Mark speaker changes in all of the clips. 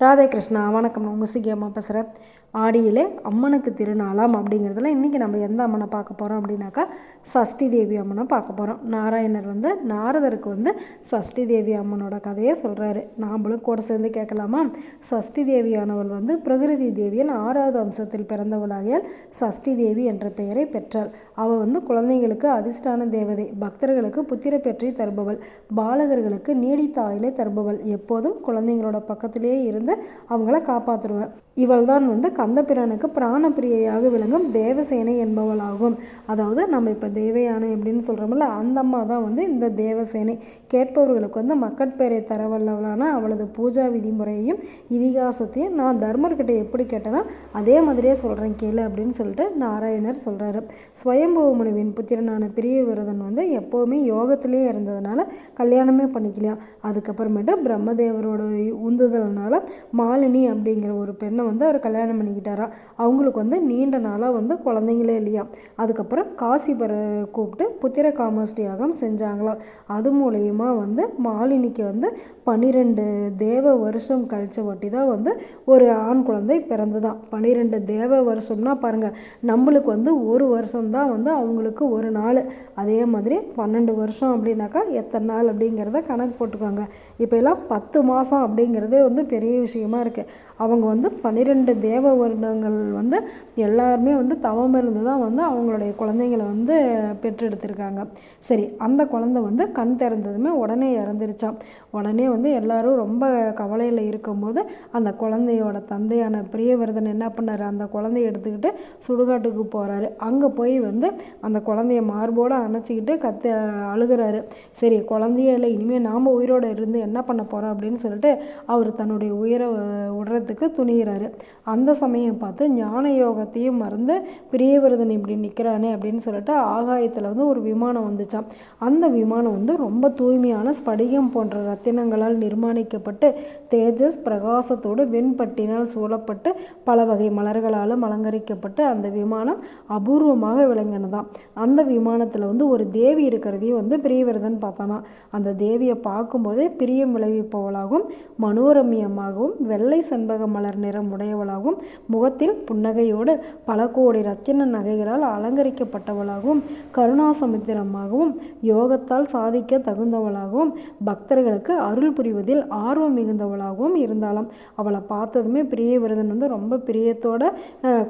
Speaker 1: ராதே கிருஷ்ணா வணக்கம். நான் உங்கள் சிகி அம்மா பேசுகிறேன் ஆடியிலே அம்மனுக்கு திருநாளாம் அப்படிங்கிறதுல இன்றைக்கி நம்ம எந்த அம்மனை பார்க்க போகிறோம் அப்படின்னாக்கா சஷ்டி தேவி அம்மனை பார்க்க போகிறோம் நாராயணர் வந்து நாரதருக்கு வந்து சஷ்டி தேவி அம்மனோட கதையை சொல்கிறாரு நாம்பளும் கூட சேர்ந்து கேட்கலாமா? சஷ்டி தேவியானவள் வந்து பிரகிருதி தேவியின் ஆறாவது அம்சத்தில் பிறந்தவளாகியால் சஷ்டி தேவி என்ற பெயரை பெற்றாள். அவள் வந்து குழந்தைங்களுக்கு அதிர்ஷ்டான தேவதை பக்தர்களுக்கு புத்திர பெற்றி தருபவள் பாலகர்களுக்கு நீடித்த ஆயிலை தருபவள். எப்போதும் குழந்தைங்களோட பக்கத்திலேயே இருந்து அவங்கள காப்பாற்றுருவாள் இவள் தான் வந்து கந்தபிரானுக்கு பிராணப்பிரியையாக விளங்கும் தேவசேனை என்பவளாகும். அதாவது நம்ம இப்போ தேவயானை அப்படின்னு சொல்கிறோம்ல அந்த அம்மா தான் வந்து இந்த தேவசேனை. கேட்பவர்களுக்கு வந்து மக்கட்பேரை தரவல்லவளான அவளது பூஜா விதிமுறையையும் இதிகாசத்தையும் நான் தர்மர்கிட்ட எப்படி கேட்டேன்னா அதே மாதிரியே சொல்கிறேன் கேளு அப்படின்னு சொல்லிட்டு நாராயணர் சொல்கிறாரு ஸ்வயம்புவ முனிவின் புத்திரனான பிரிய விரதன் வந்து எப்போவுமே யோகத்திலே இருந்ததுனால கல்யாணமே பண்ணிக்கலையாம் அதுக்கப்புறமேட்டு பிரம்மதேவரோட உந்துதல்னால மாலினி அப்படிங்கிற ஒரு பெண்ணை வந்து அவர் கல்யாணம் பண்ணிக்கிட்டாராம் அவங்களுக்கு வந்து நீண்ட நாளாக வந்து குழந்தைங்களே இல்லையா? அதுக்கப்புறம் காசிபரை கூப்பிட்டு புத்திர காமஸ்டி யாகம் செஞ்சாங்களாம் அது மூலயமா வந்து மாலினிக்கு வந்து பன்னிரெண்டு தேவ வருஷம் கழிச்ச ஒட்டி தான் வந்து ஒரு ஆண் குழந்தை பிறந்துதான் பன்னிரெண்டு தேவ வருஷம்னா பாருங்கள் நம்மளுக்கு வந்து ஒரு வருஷம்தான் வந்து அவங்களுக்கு ஒரு நாள். அதே மாதிரி பன்னெண்டு வருஷம் அப்படின்னாக்கா எத்தனை நாள் அப்படிங்கிறத கணக்கு போட்டுக்கோங்க. இப்போ எல்லாம் பத்து மாதம் அப்படிங்கிறதே வந்து பெரிய விஷயமா இருக்குது அவங்க வந்து பன்னிரெண்டு தேவ வருடங்கள் வந்து எல்லாருமே வந்து தவம் இருந்து தான் வந்து அவங்களுடைய குழந்தைங்களை வந்து பெற்றெடுத்திருக்காங்க. சரி அந்த குழந்தை வந்து கண் திறந்ததுமே உடனே இறந்துருச்சான் உடனே வந்து எல்லாரும் ரொம்ப கவலையில் இருக்கும்போது அந்த குழந்தையோட தந்தையான பிரியவர்தன் என்ன பண்ணார்? அந்த குழந்தைய எடுத்துக்கிட்டு சுடுகாட்டுக்கு போகிறாரு அங்கே போய் வந்து அந்த குழந்தைய மார்போடு அணைச்சிக்கிட்டு கத்து அழுகிறாரு. சரி குழந்தையே இல்லை இனிமேல் நாம் உயிரோடு இருந்து என்ன பண்ண போகிறோம் அப்படின்னு சொல்லிட்டு அவர் தன்னுடைய உயிரை விடுறதுக்கு துணிகிறாரு. அந்த சமயம் பார்த்து ஞான யோகத்தையும் மறந்து பிரியவிரதன் இப்படி நிற்கிறானே அப்படின்னு சொல்லிட்டு ஆகாயத்தில் வந்து ஒரு விமானம் வந்துச்சான் அந்த விமானம் வந்து ரொம்ப தூய்மையான ஸ்படிகம் போன்ற ரத்தினங்களால் நிர்மாணிக்கப்பட்டு தேஜஸ் பிரகாசத்தோடு வெண்பட்டினால் சூழப்பட்டு பல வகை மலர்களாலும் அலங்கரிக்கப்பட்டு அந்த விமானம் அபூர்வமாக விளங்கினதாம். அந்த விமானத்தில் வந்து ஒரு தேவி இருக்கிறதையும் வந்து பிரியவிரதன் பார்த்தானா அந்த தேவியை பார்க்கும்போதே பிரியம் விளைவிப்பவளாகவும் மனோரமியமாகவும் வெள்ளை செண்பக மலர் நிறம் உடையவளாகவும் முகத்தில் புன்னகையோடு பல கோடி ரத்தின நகைகளால் அலங்கரிக்கப்பட்டவளாகவும் கருணாசமுத்திரமாகவும் யோகத்தால் சாதிக்க தகுந்தவளாகவும் பக்தர்களுக்கு அருள் புரிவதில் ஆர்வம் மிகுந்தவளாகவும் இருந்தாலும் அவளை பார்த்ததுமே பிரியவிரதன் வந்து ரொம்ப பிரியத்தோட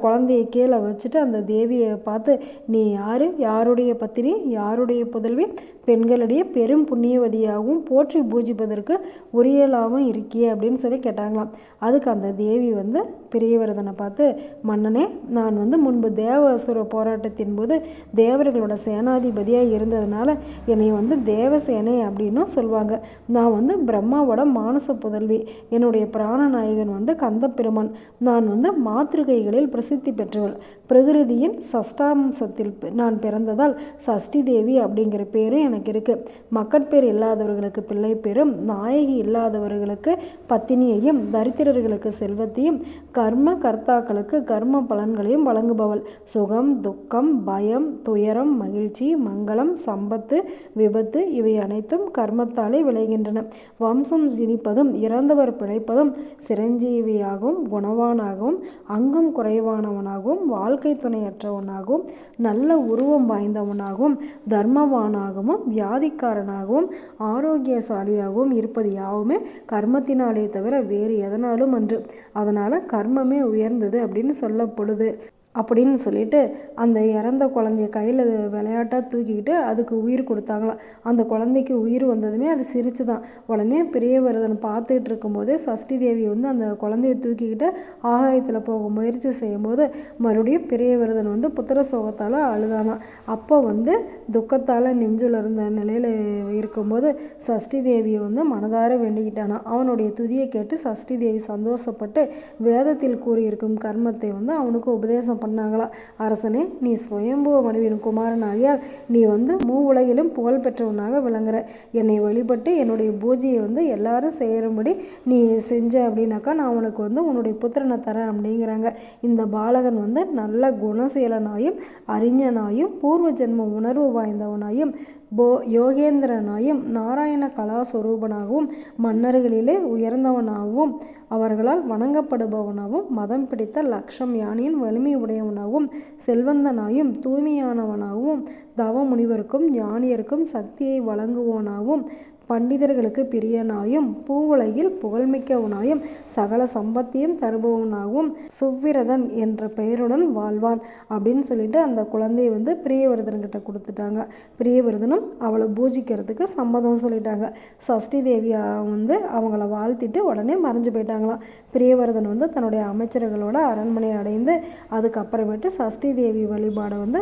Speaker 1: குழந்தைய கீழே வச்சுட்டு அந்த தேவியை பார்த்து நீ யார்? யாருடைய பத்தினி? யாருடைய புதல்வி? பெண்களிடையே பெரும் புண்ணியவதியாகவும் போற்றி பூஜிப்பதற்கு உரியலாகவும் இருக்கியே அப்படின்னு சொல்லி கேட்டாங்களாம். அதுக்கு அந்த தேவி வந்து பிரியவரதனை பார்த்து மன்னனே நான் வந்து முன்பு தேவசுர போராட்டத்தின் போது தேவர்களோட சேனாதிபதியாக இருந்ததுனால என்னை வந்து தேவசேனை அப்படின்னும் சொல்லுவாங்க நான் வந்து பிரம்மாவோட மானச புதல்வி. என்னுடைய பிராணநாயகன் வந்து கந்தப்பெருமான். நான் வந்து மாத்திருகைகளில் பிரசித்தி பெற்றவள். பிரகிருதியின் சஷ்டாம்சத்தில் நான் பிறந்ததால் சஷ்டி தேவி அப்படிங்கிற பேரும் எனக்கு இருக்குது மக்கட்பேர் இல்லாதவர்களுக்கு பிள்ளை பேரும் நாயகி இல்லாதவர்களுக்கு பத்தினியையும் தரித்திரர்களுக்கு செல்வத்தையும் கர்ம கர்த்தாக்களுக்கு கர்ம பலன்களையும் வழங்குபவள். சுகம் துக்கம் பயம் துயரம் மகிழ்ச்சி மங்களம் சம்பத்து விபத்து இவை அனைத்தும் கர்மத்தாலே விளைகின்றன. வம்சம் ஜினிப்பதும் இறந்தவர் பிழைப்பதும் சிரஞ்சீவியாகவும் குணவானாகவும் அங்கம் குறைவானவனாகவும் வாழ்க்கை துணையற்றவனாகவும் நல்ல உருவம் வாய்ந்தவனாகவும் தர்மவானாகவும் வியாதிக்காரனாகவும் ஆரோக்கியசாலியாகவும் இருப்பது யாவுமே கர்மத்தினாலே தவிர வேறு எதனாலும் அன்று. அதனால் கர்மமே உயர்ந்தது அப்படின்னு சொல்லப்படுது அப்படின்னு சொல்லிட்டு அந்த இறந்த குழந்தைய கையில் விளையாட்டாக தூக்கிக்கிட்டு அதுக்கு உயிர் கொடுத்தாங்களாம். அந்த குழந்தைக்கு உயிர் வந்ததுமே அது சிரிச்சு தான் உடனே பிரியவரதன் பார்த்துட்டு இருக்கும்போதே சஷ்டி தேவி வந்து அந்த குழந்தைய தூக்கிக்கிட்டு ஆகாயத்தில் போக முயற்சி செய்யும்போது மறுபடியும் பிரியவரதன் வந்து புத்திர சோகத்தால் அழுதானா அப்போ வந்து துக்கத்தால் நெஞ்சில் இருந்த நிலையில் இருக்கும்போது சஷ்டி தேவியை வந்து மனதார வேண்டிக்கிட்டானா அவனுடைய துதியை கேட்டு சஷ்டி தேவி சந்தோஷப்பட்டு வேதத்தில் கூறியிருக்கும் கர்மத்தை வந்து அவனுக்கு உபதேசம் பண்ணாங்களா? அரசனே நீ சுயம்புவ மனைவியின் குமாரன் ஆகியால் நீ வந்து மூ உலகிலும் புகழ் பெற்றவனாக விளங்குற. என்னை வழிபட்டு என்னுடைய பூஜையை வந்து எல்லாரும் செய்கிறபடி நீ செஞ்ச அப்படின்னாக்கா நான் உனக்கு வந்து உன்னுடைய புத்திரனை தரேன் அப்படிங்கிறாங்க. இந்த பாலகன் வந்து நல்ல குணசீலனாயும் அறிஞனாயும் பூர்வ ஜென்ம உணர்வு வாய்ந்தவனாயும் போ யோகேந்திரனாயும் நாராயண கலாஸ்வரூபனாகவும் மன்னர்களிலே உயர்ந்தவனாகவும் அவர்களால் வணங்கப்படுபவனாகவும் மதம் பிடித்த லக்ஷம் யானையின் வலிமை உடையவனாகவும் செல்வந்தனாயும் தூய்மையானவனாகவும் தவ முனிவருக்கும் ஞானியருக்கும் சக்தியை வழங்குவோனாகவும் பண்டிதர்களுக்கு பிரியனாயும் பூவுலகில் புகழ்மிக்கவனாயும் சகல சம்பத்தியும் தருபவனாகவும் சுவ்விரதன் என்ற பெயருடன் வாழ்வான் அப்படின்னு சொல்லிட்டு அந்த குழந்தையை வந்து பிரியவர்தன்கிட்ட கொடுத்துட்டாங்க. பிரியவிரதனும் அவளை பூஜிக்கிறதுக்கு சம்மதம் சொல்லிட்டாங்க. சஷ்டி தேவியா வந்து அவங்கள வாழ்த்திட்டு உடனே மறைஞ்சு போயிட்டாங்களாம். பிரியவரதன் வந்து தன்னுடைய அமைச்சர்களோட அரண்மனை அடைந்து அதுக்கப்புறமேட்டு சஷ்டி தேவி வழிபாடை வந்து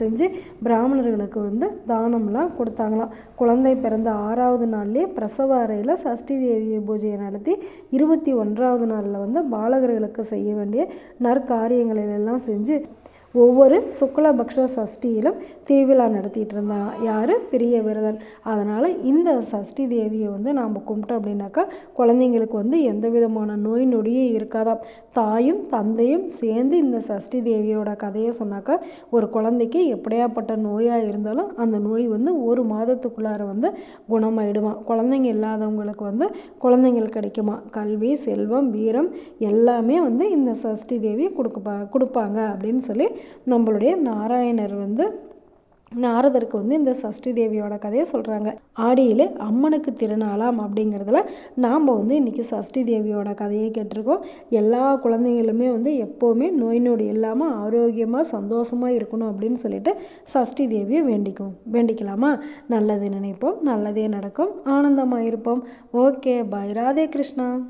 Speaker 1: செஞ்சு பிராமணர்களுக்கு வந்து தானம்லாம் கொடுத்தாங்களாம். குழந்தை பிறந்த ஆறாவது ஆறாவது நாள்லேயே பிரசவ அறையில் சஷ்டி தேவியை பூஜையை நடத்தி இருபத்தி ஒன்றாவது நாளில் வந்து பாலகர்களுக்கு செய்ய வேண்டிய நற்காரியங்களிலெல்லாம் செஞ்சு ஒவ்வொரு சுக்லபக்ஷ சஷ்டியிலும் திருவிழா நடத்திட்டு இருந்தான் யார்? பெரிய விரதன். அதனால் இந்த சஷ்டி தேவியை வந்து நாம் கும்பிட்டோம் அப்படின்னாக்கா குழந்தைங்களுக்கு வந்து எந்த விதமான நோய் நொடியும் இருக்காதான் தாயும் தந்தையும் சேர்ந்து இந்த சஷ்டி தேவியோட கதையை சொன்னாக்கா ஒரு குழந்தைக்கு எப்படியாப்பட்ட நோயாக இருந்தாலும் அந்த நோய் வந்து ஒரு மாதத்துக்குள்ளார வந்து குணமாயிடுமா? குழந்தைங்க இல்லாதவங்களுக்கு வந்து குழந்தைங்கள் கிடைக்குமா? கல்வி செல்வம் வீரம் எல்லாமே வந்து இந்த சஷ்டி தேவி கொடுப்பா கொடுப்பாங்க அப்படின்னு சொல்லி நம்மளுடைய நாராயணர் வந்து நாரதருக்கு வந்து இந்த சஷ்டி தேவியோட கதையை சொல்கிறாங்க ஆடியில் அம்மனுக்கு திருநாளாம் அப்படிங்கிறதுல நாம் வந்து இன்றைக்கி சஷ்டி தேவியோட கதையை கேட்டிருக்கோம். எல்லா குழந்தைங்களுமே வந்து எப்போவுமே நோய் நொடி இல்லாமல் ஆரோக்கியமாக சந்தோஷமாக இருக்கணும் அப்படின்னு சொல்லிட்டு சஷ்டி தேவியை வேண்டிக்கும் வேண்டிக்கலாமா? நல்லது நினைப்போம் நல்லதே நடக்கும் ஆனந்தமாக இருப்போம். Okay bye Radhe Krishna.